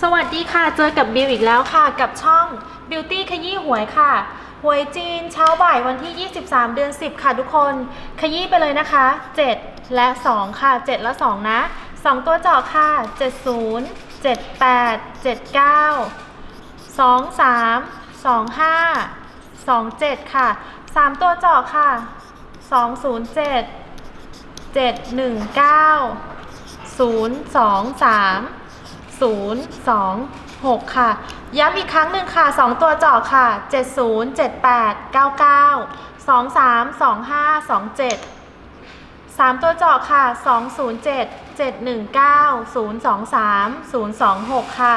สวัสดีค่ะ เจอกับบิวอีกแล้วค่ะ กับช่อง Beauty ขยี้หวยค่ะ หวยจีนเช้าบ่ายวันที่ 23 เดือน 10 ค่ะทุกคน ขยี้ไปเลยนะคะ 7 และ 2 ค่ะ 7 และ 2 นะ 2 ตัวเจาะค่ะ 70 78 79 23 25 27 ค่ะ 3 ตัวเจาะค่ะ 207 719 023 026 ค่ะ ย้ำอีกครั้งหนึ่งค่ะ 2 ตัวจาะค่ะ 70 78 99 23 25 27 3 ตัวจาะค่ะ 207 719 023 026 ค่ะ